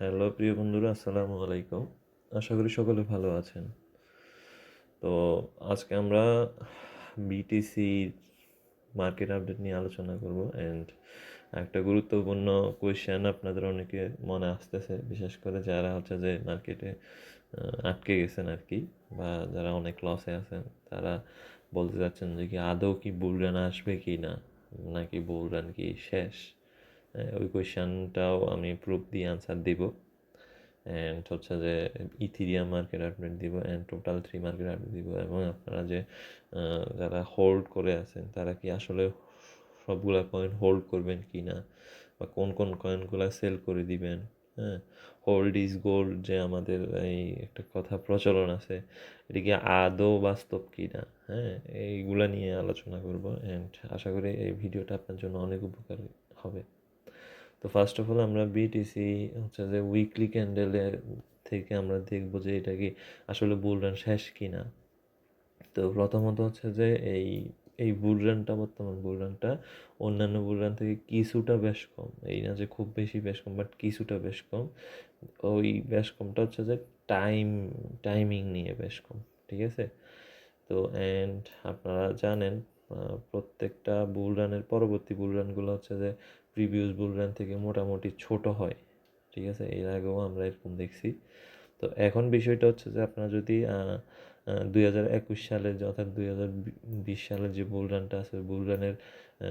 Hello, প্রিয় বন্ধুরা, আসসালামু আলাইকুম। আশা করি সকলে ভালো আছেন। তো আজকে আমরা বিটিসি মার্কেট আপডেট নিয়ে আলোচনা করব অ্যান্ড একটা গুরুত্বপূর্ণ কোয়েশ্চেন আপনাদের অনেকে মনে আসতেছে, বিশেষ করে যারা হচ্ছে যে মার্কেটে আটকে গেছেন আর কি বা যারা অনেক লসে আছেন, তারা বলতে চাচ্ছেন যে কি আদৌ কি বুল রান আসবে কি না? নাকি বুল রান কি শেষ? ওই কোয়েশ্চানটাও আমি প্রুফ দিয়ে আনসার দিব। অ্যান্ড হচ্ছে যে ইথিরিয়াম মার্কেট আপডেট দিব and total three market update দিব এবং আপনারা যে যারা হোল্ড করে আছেন, তারা কি আসলে সবগুলা কয়েন হোল্ড করবেন কি না বা কোন কোন কয়েনগুলো সেল করে দিবেন? হ্যাঁ? হোল্ড ইজ গোল্ড যে আমাদের এই একটা কথা প্রচলন আছে, এটা কি আদৌ বাস্তব কি না হ্যাঁ? এইগুলা নিয়ে আলোচনা করব অ্যান্ড আশা করি এই ভিডিওটা আপনার জন্য অনেক উপকার হবে। তো ফার্স্ট অফ অল আমরা বিটিসি হচ্ছে যে উইকলি ক্যান্ডেলের থেকে আমরা দেখব যে এটা কি আসলে বুল রান শেষ কি না তো প্রথমত হচ্ছে যে এই এই বুল রানটা বর্তমান বুল রানটা অন্যান্য বুল রান থেকে কিছুটা বেশ কম। এই না যে খুব বেশি বেশ কম বাট কিছুটা বেশ কম। ওই বেশ কমটা হচ্ছে যে টাইম টাইমিং নিয়ে বেশ কম, ঠিক আছে? তো অ্যান্ড আপনারা জানেন প্রত্যেকটা বুল রানের পরবর্তী বুল রানগুলো হচ্ছে যে প্রিভিয়াস বুল রান থেকে মোটামুটি ছোট হয়, ঠিক আছে? এর আগেও আমরা এরকম দেখছি। তো এখন বিষয়টা হচ্ছে যে আপনারা যদি দুই হাজার একুশ সালের অর্থাৎ দুই হাজার বিশ সালের যে বুল রানটা আছে বুল রানের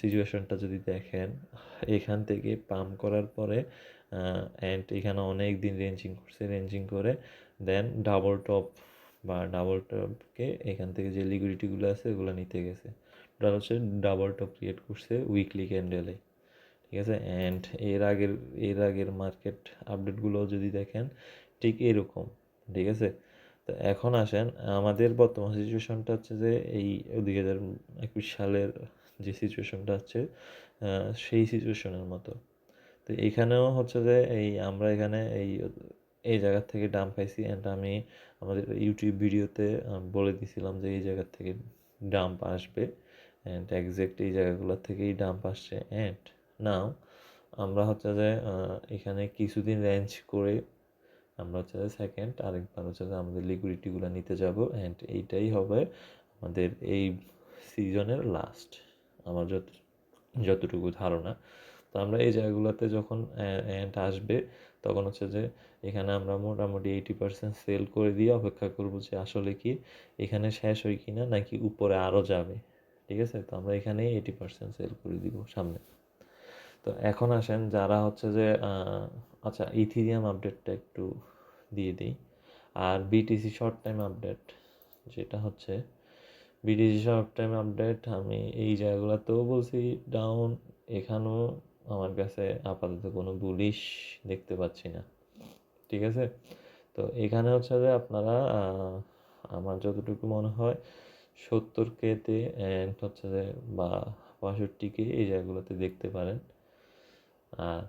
সিচুয়েশনটা যদি দেখেন, এখান থেকে পাম্প করার পরে অ্যান্ড এখানে অনেক দিন রেঞ্জিং করছে রেঞ্জিং করে দেন ডাবল টপ বা ডাবল টপকে এখান থেকে যে লিকুইডিটিগুলো আছে, এগুলো নিতে গেছে। ওটা হচ্ছে ডাবল টপ ক্রিয়েট করছে উইকলি ক্যান্ডেলে ঠিক আছে? অ্যান্ড এর আগের এর আগের মার্কেট আপডেটগুলো যদি দেখেন, ঠিক এরকম, ঠিক আছে? তো এখন আসেন, আমাদের বর্তমান সিচুয়েশনটা হচ্ছে যে এই দুই হাজার একুশ সালের যে সিচুয়েশনটা হচ্ছে সেই সিচুয়েশনের মতো। তো এখানেও হচ্ছে যে এই আমরা এখানে এই এই জায়গার থেকে ডাম পাইছি অ্যান্ড আমি আমাদের ইউটিউব ভিডিওতে বলে দিছিলাম যে এই জায়গার থেকে ডাম্প আসবে। অ্যান্ড একজ্যাক্ট এই জায়গাগুলোর থেকেই ডাম্প আসছে। অ্যান্ড নাও আমরা হচ্ছে যে এখানে কিছুদিন রেঞ্জ করে আমরা হচ্ছে যে সেকেন্ড আরেকবার হচ্ছে যে আমাদের লিকুইডিটিগুলো নিতে যাব অ্যান্ড এইটাই হবে আমাদের এই সিজনের লাস্ট আমার যত, যতটুকু ধারণা। তো আমরা এই জায়গাগুলোতে যখন অ্যান্ড আসবে, তখন হচ্ছে যে এখানে আমরা মোটামুটি এইটি পার্সেন্ট সেল করে দিয়ে অপেক্ষা করব যে আসলে কি এখানে শেষ হয় কি না নাকি উপরে আরও যাবে। ঠিক আছে? তো আমরা এখানে এইটি পার্সেন্ট সেল করে দিব সামনে। তো এখন আসেন যারা হচ্ছে যে আচ্ছা ইথিরিয়াম আপডেটটা একটু দিয়ে দিই। আর বিটিসি শর্ট টাইম আপডেট যেটা হচ্ছে বিটিসি শর্ট টাইম আপডেট আমি এই জায়গাগুলোতেও বলছি ডাউন এখানেও আমার কাছে আপাতত কোনো বুলিশ দেখতে পাচ্ছি না। ঠিক আছে? তো এখানে হচ্ছে যে আপনারা আমার যতটুকু মনে হয় সত্তর কেতে অ্যান্ড হচ্ছে যে বা পঁয়ষট্টিকে এই জায়গাগুলোতে দেখতে পারেন। আর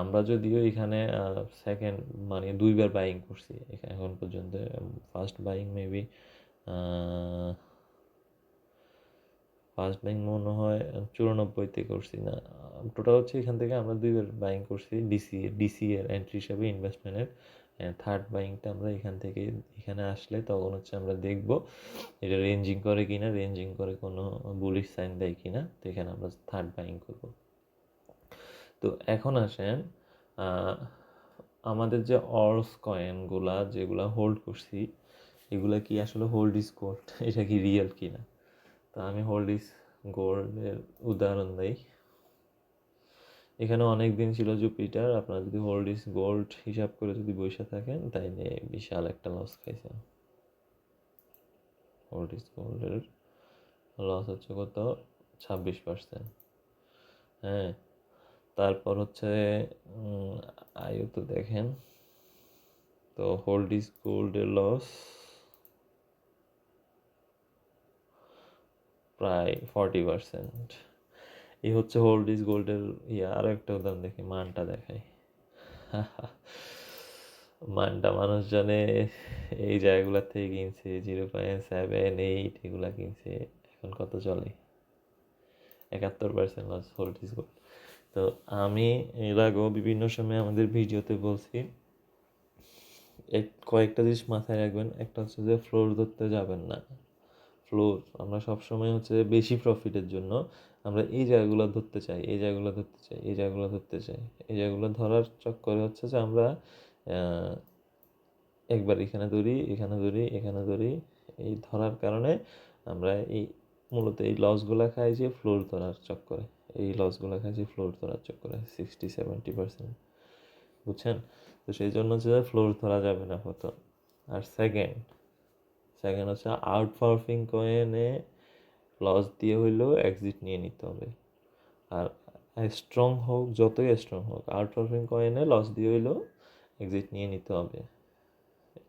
আমরা যদিও এখানে সেকেন্ড মানে দুইবার বাইং করছি এখন পর্যন্ত first buying maybe first buying মনে হয় চুরানব্বইতে করছি না। টোটাল হচ্ছে এখান থেকে আমরা দুইবার বাইং করছি ডিসি ডিসি এর এন্ট্রি হিসাবে ইনভেস্টমেন্টের থার্ড বাইংটা আমরা এখান থেকে, এখানে আসলে তখন হচ্ছে আমরা দেখব এটা রেঞ্জিং করে কিনা রেঞ্জিং করে কোনো বুলিশ সাইন দেয় কিনা, তো এখানে আমরা থার্ড বাইং করব। তো এখন আসেন আমাদের যে অর্স কয়েনগুলা যেগুলা হোল্ড করছি, এগুলা কি আসলে হোল্ড ইজ গোল্ড? এটা কি রিয়েল কি না তো আমি হোল্ড ইজ গোল্ডের উদাহরণ দিই। এখানে অনেক দিন ছিল জুপিটার, আপনারা যদি হোল্ড ইজ গোল্ড হিসাব করে যদি বসে থাকেন, তাই নিয়ে বিশাল একটা লস খাইছেন। হোল্ড ইজ গোল্ডের লস হচ্ছে কত? ছাব্বিশ পার্সেন্ট হ্যাঁ তারপর হচ্ছে আয়ু তো দেখেন। তো হোল্ড ইজ গোল্ডের লস প্রায় ফর্টি পার্সেন্ট এই হচ্ছে হোল্ড ইজ গোল্ডের ইয়ে আরও একটা উদাহরণ দেখি, মানটা দেখাই। মানটা মানুষজনে এই জায়গাগুলোর থেকে কিনছে জিরো পয়েন্ট সেভেন এইট এগুলা কিনছে, এখন কত চলে? একাত্তর percent loss hold is gold তো আমি এর আগেও বিভিন্ন সময় আমাদের ভিডিওতে বলছি, এক কয়েকটা জিনিস মাথায় রাখবেন, একটা হচ্ছে যে ফ্লোর ধরতে যাবেন না। ফ্লোর আমরা সবসময় হচ্ছে বেশি প্রফিটের জন্য আমরা এই জায়গাগুলো ধরতে চাই, এই জায়গাগুলো ধরতে চাই, এই জায়গাগুলো ধরতে চাই। এই জায়গাগুলো ধরার চক্করে হচ্ছে যে আমরা একবার এখানে ধরি এখানে ধরি এখানে ধরি, এই ধরার কারণে আমরা এই মূলত এই লসগুলো খাই যে ফ্লোর ধরার চক্করে। এই লসগুলো খাই যে ফ্লোর ধরার চক্করে সিক্সটি সেভেন্টি পার্সেন্ট বুঝছেন? তো সেই জন্য হচ্ছে ফ্লোর ধরা যাবে না হতো আর সেকেন্ড সেকেন্ড হচ্ছে আউট পারফিং কয়েনে লস দিয়ে হইলেও এক্সিট নিয়ে নিতে হবে। আর স্ট্রং হোক, যতই স্ট্রং হোক আউট পারফিং কয়েনে লস দিয়ে হইলেও এক্সিট নিয়ে নিতে হবে।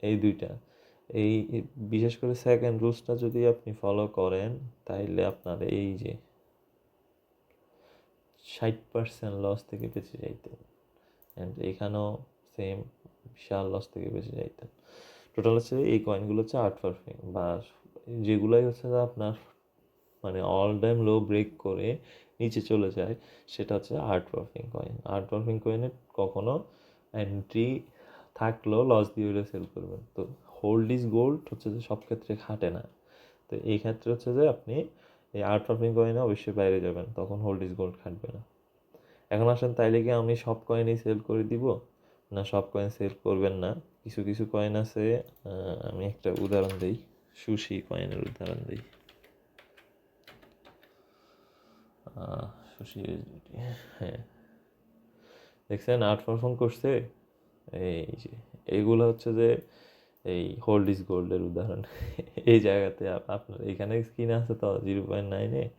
এই দুইটা। এই- বিশেষ করে সেকেন্ড রুলসটা যদি আপনি ফলো করেন, তাইলে আপনার এই যে ষাট পার্সেন্ট লস থেকে বেঁচে যাইতেন। অ্যান্ড এখানেও সেম বিশাল লস থেকে বেঁচে যাইতেন। টোটাল হচ্ছে এই কয়েনগুলো হচ্ছে আর্ট পারফিং বা যেগুলোই হচ্ছে আপনার মানে অল টাইম লো ব্রেক করে নিচে চলে যায়, সেটা হচ্ছে outperforming coin outperforming কয়েনে কখনো এন্ট্রি থাকলেও লস দিয়ে হলে সেল করবেন। তো হোল্ড ইজ গোল্ড হচ্ছে যে সব ক্ষেত্রে খাটে না। তো এই ক্ষেত্রে হচ্ছে যে আপনি এই আর্ট পারফিং কয়েনে অবশ্যই বাইরে যাবেন, তখন হোল্ড ইজ গোল্ড খাটবে না। এখন আসেন, তাইলে কি আমি সব কয়েনই সেল করে দিব? না, সব কয়েন সেল করবেন না। কিছু কিছু কয়েন আছে আমি একটা উদাহরণ দিই, সুশি কয়েনের উদাহরণ দিই। সুশি হ্যাঁ। দেখছেন আর্ট পারফর্ম করছে? এই যে এইগুলো হচ্ছে যে এই হোল্ড ইজ গোল্ডের উদাহরণ। এই জায়গাতে আপ- আপনার এখানে স্ক্রিন আছে তো জিরো পয়েন্ট নাইনে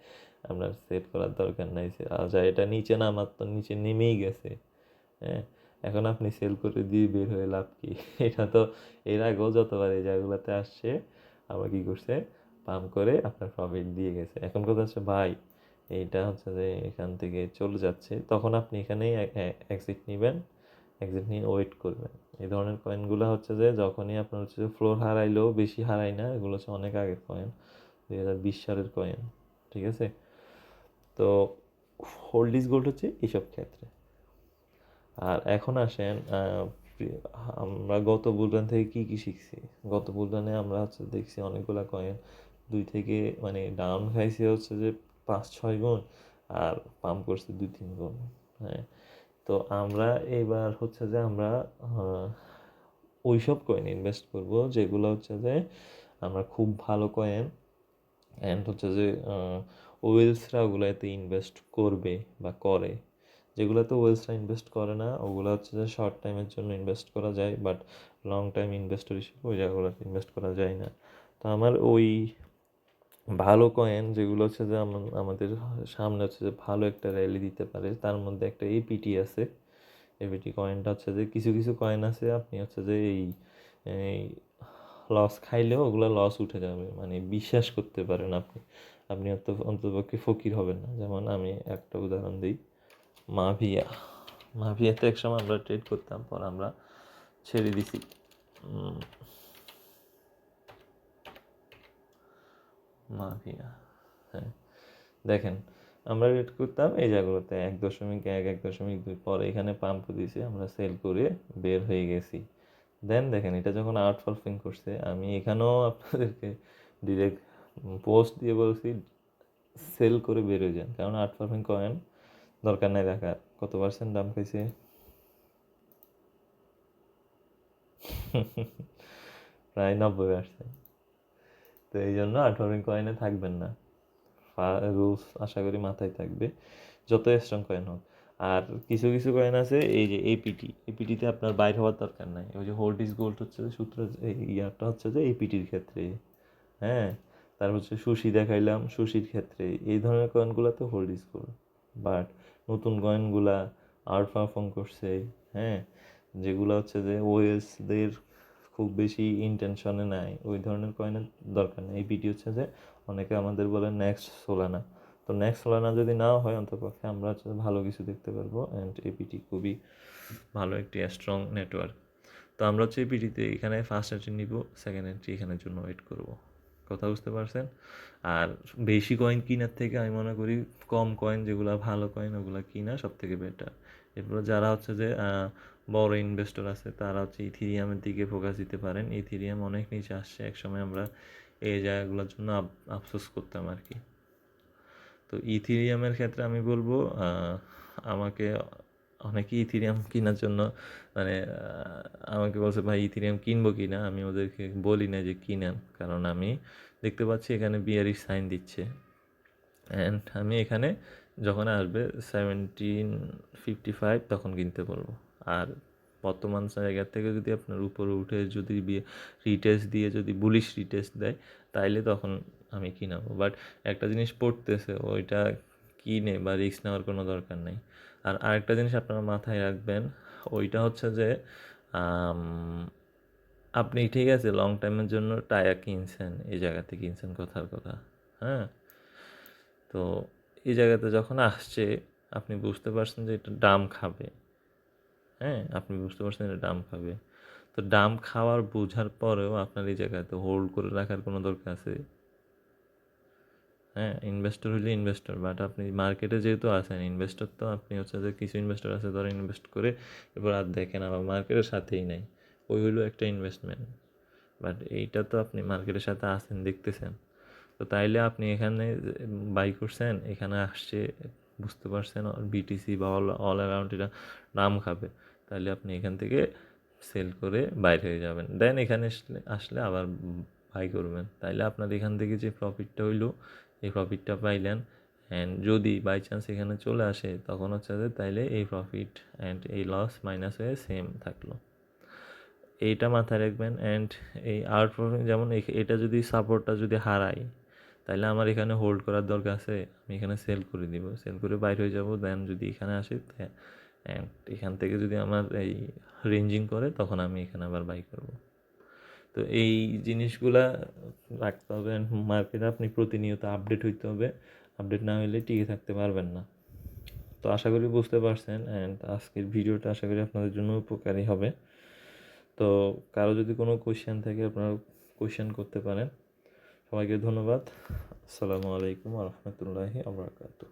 আপনার সেট করার দরকার নাই যা এটা নিচে নামার তো নিচে নেমেই গেছে। হ্যাঁ এখন আপনি সেল করে দিয়ে বের হয়ে লাভ কি? এটা তো এর আগেও যতবার এই জায়গাগুলোতে আসছে, আবার কি করছে? পাম্প করে আপনার প্রফিট দিয়ে গেছে। এখন কথা হচ্ছে, ভাই, এইটা হচ্ছে যে এখান থেকে চলে যাচ্ছে। তখন আপনি এখানেই এক্সিট নেবেন। এক্সিট নিয়ে ওয়েট করবেন। এই ধরনের কয়েনগুলো হচ্ছে যে, যখনই আপনার হচ্ছে যে ফ্লোর হারাইলেও বেশি হারাই না, এগুলো হচ্ছে অনেক আগের কয়েন দুই হাজার বিশ সালের কয়েন ঠিক আছে? তো হোল্ড ইজ গোল্ড হচ্ছে এইসব ক্ষেত্রে। আর এখন আসেন আমরা গত বুলরান থেকে কি কি শিখছি? গত বুলরানে আমরা হচ্ছে দেখছি অনেকগুলো কয়েন দুই থেকে মানে ডাউন খাইছে হচ্ছে যে পাঁচ, ছয় গুণ, আর পাম্প করছে দুই, তিন গুণ হ্যাঁ? তো আমরা এবার হচ্ছে যে আমরা আহ, ওইসব কয়েন ইনভেস্ট করব যেগুলো হচ্ছে যে আমরা খুব ভালো কয়েন অ্যান্ড হচ্ছে যে ওয়েলসরা ওগুলোতে ইনভেস্ট করবে বা করে। যেগুলোতে ওয়েলসরা ইনভেস্ট করে না ওগুলো হচ্ছে যে শর্ট টাইমের জন্য ইনভেস্ট করা যায় বাট লং টাইম ইনভেস্টর হিসেবে ওই জায়গাগুলোতে ইনভেস্ট করা যায় না। তো আমার ওই ভালো কয়েন যেগুলো হচ্ছে যে আম- আমাদের সামনে হচ্ছে যে ভালো একটা র্যালি দিতে পারে, তার মধ্যে একটা এপিটি আছে। এপিটি কয়েনটা হচ্ছে যে কিছু কিছু কয়েন আছে, আপনি হচ্ছে যে এই লস খাইলেও ওগুলো লস উঠে যাবে মানে বিশ্বাস করতে পারেন আপনি। আপনি অত অন্ততপক্ষে ফকির হবেন না। যেমন আমি একটা উদাহরণ দিই মাভিয়া মাভিয়াতে একসময় আমরা ট্রেড করতাম, পর আমরা ছেড়ে দিছি। মাভিয়া হ্যাঁ। দেখেন, আমরা রেট করতাম এই জায়গাগুলোতে এক দশমিক এক এক দশমিক দুই, পরে এখানে পাম্প দিয়েছে আমরা সেল করে বের হয়ে গেছি। দেন দেখেন, এটা যখন আউট পারফিং করছে, আমি এখানেও আপনাদেরকে ডিরেক্ট পোস্ট দিয়ে বলছি সেল করে বের হয়ে যান। কারণ আউট পারফিং কয়েন দরকার নাই রাখার কত পার্সেন্ট দাম খাইছে প্রায় নব্বই পার্সেন্ট তো এই জন্য আঠারো কয়েনে থাকবেন না। রুলস আশা করি মাথায় থাকবে যত স্ট্রং কয়েন হোক। আর কিছু কিছু কয়েন আছে, এই যে এপিটি এপিটিতে আপনার বাইর হওয়ার দরকার নাই। ওই যে হোল্ড ইজ গোল্ড হচ্ছে যে, সূত্র ইয়ারটা হচ্ছে যে এপিটির ক্ষেত্রে। হ্যাঁ? তার হচ্ছে সুশি দেখাইলাম, সুশির ক্ষেত্রে। এই ধরনের কয়েনগুলোতে হোল্ড ইজ গোল্ড বাট নতুন কয়েনগুলা আউট পারফর্ম করছে হ্যাঁ? যেগুলো হচ্ছে যে ওয়েসদের খুব বেশি ইন্টেনশনে নাই। ওই ধরনের কয়েনের দরকার নেই। এই এপিটি হচ্ছে যে অনেকে আমাদের বলে নেক্সট সোলানা তো নেক্সট সোলানা যদি না হয় অন্তপক্ষে আমরা ভালো কিছু দেখতে পারব অ্যান্ড এপিটি খুবই ভালো একটি স্ট্রং নেটওয়ার্ক তো আমরা হচ্ছে এপিটিতে এখানে ফার্স্ট এন্ট্রি নিব সেকেন্ড এন্ট্রি এখানের জন্য ওয়েট করব। কথা বুঝতে পারছেন? আর বেশি কয়েন কেনার থেকে আমি মনে করি কম কয়েন যেগুলো ভালো কয়েন ওগুলো কিনা সব থেকে বেটার এরপর যারা হচ্ছে যে বড় ইনভেস্টর আছে, তারা হচ্ছে ইথিরিয়ামের দিকে ফোকাস দিতে পারেন। ইথিরিয়াম অনেক নিচে আসছে, একসময় আমরা এই জায়গাগুলোর জন্য আফসোস করতাম আর কি তো ইথিরিয়ামের ক্ষেত্রে আমি বলব আমাকে অনেকে ইথিরিয়াম কেনার জন্য মানে আমাকে বলছে, ভাই ইথিরিয়াম কিনবো কি না? আমি ওদেরকে বলি না যে কিনেন, কারণ আমি দেখতে পাচ্ছি এখানে বিয়ারি সাইন দিচ্ছে। অ্যান্ড আমি এখানে যখন আসবে সেভেন্টিন ফিফটি ফাইভ তখন কিনতে পারব আর বর্তমান জায়গা থেকে যদি আপনার উপরে উঠে যদি রিটেস্ট দিয়ে যদি বুলিশ রিটেস্ট দেয়, তাইলে তখন আমি কিনাবো বাট একটা জিনিস পড়তেছে, ওইটা কিনে বা রিস্ক নেওয়ার কোনো দরকার নেই। আর আরেকটা জিনিস আপনারা মাথায় রাখবেন, ওইটা হচ্ছে যে আপনি ঠিক আছে লং টাইমের জন্য টায়ার কিনছেন, এই জায়গাতে কিনছেন কথার কথা হ্যাঁ? তো এই জায়গাতে যখন আসছে, আপনি বুঝতে পারছেন যে এটা ডাম খাবে। হ্যাঁ আপনি বুঝতে পারছেন এটা ডাম খাবে। তো ডাম খাওয়ার বোঝার পরেও আপনার এই জায়গাতে হোল্ড করে রাখার কোনো দরকার আছে? হ্যাঁ ইনভেস্টর হলে ইনভেস্টর বাট আপনি মার্কেটে যেহেতু আছেন ইনভেস্টর তো আপনি হচ্ছে যে কিছু ইনভেস্টর আছে ধরো ইনভেস্ট করে, এরপর আর দেখেন আবার মার্কেটের সাথেই নাই। ওই হইল একটা ইনভেস্টমেন্ট বাট এইটা তো আপনি মার্কেটের সাথে আছেন, দেখতেছেন। তো তাইলে আপনি এখানে বাই করছেন, এখানে আসছে, বুঝতে পারছেন বিটিসি বা অল অল অ্যারাউন্ড এটা নাম খাবে। তাহলে আপনি এখান থেকে সেল করে বাইরে হয়ে যাবেন। দেন এখানে আসলে আসলে আবার বাই করবেন। তাইলে আপনার এখান থেকে যে প্রফিটটা হইল, এই প্রফিটটা পাইলেন। অ্যান্ড যদি বাই চান্স এখানে চলে আসে, তখন হচ্ছে যে তাইলে এই প্রফিট অ্যান্ড এই লস মাইনাস হয়ে সেম থাকল। এইটা মাথায় রাখবেন। অ্যান্ড এই আর্ট প্রফিট যেমন এটা যদি সাপোর্টটা যদি হারাই তাহলে আমার এখানে হোল্ড করার দরকার আছে। আমি এখানে সেল করে দিব। সেল করে বাইরে হয়ে যাব। দেন যদি এখানে আসে অ্যান্ড এখান থেকে যদি আমার এই রেঞ্জিং করে, তখন আমি এখানে আবার বাই করব। তো এই জিনিসগুলা রাখতে হবে মার্কেটে আপনি প্রতিনিয়ত আপডেট হইতে হবে। আপডেট না হলে টিকে থাকতে পারবেন না। তো আশা করি বুঝতে পারছেন অ্যান্ড আজকের ভিডিওটা আশা করি আপনাদের জন্য উপকারী হবে। তো কারও যদি কোনো কোয়েশ্চেন থাকে আপনারা কোয়েশ্চেন করতে পারেন। সবাইকে ধন্যবাদ। আসসালামু আলাইকুম রহমতুল্লাহি আবরাকাতু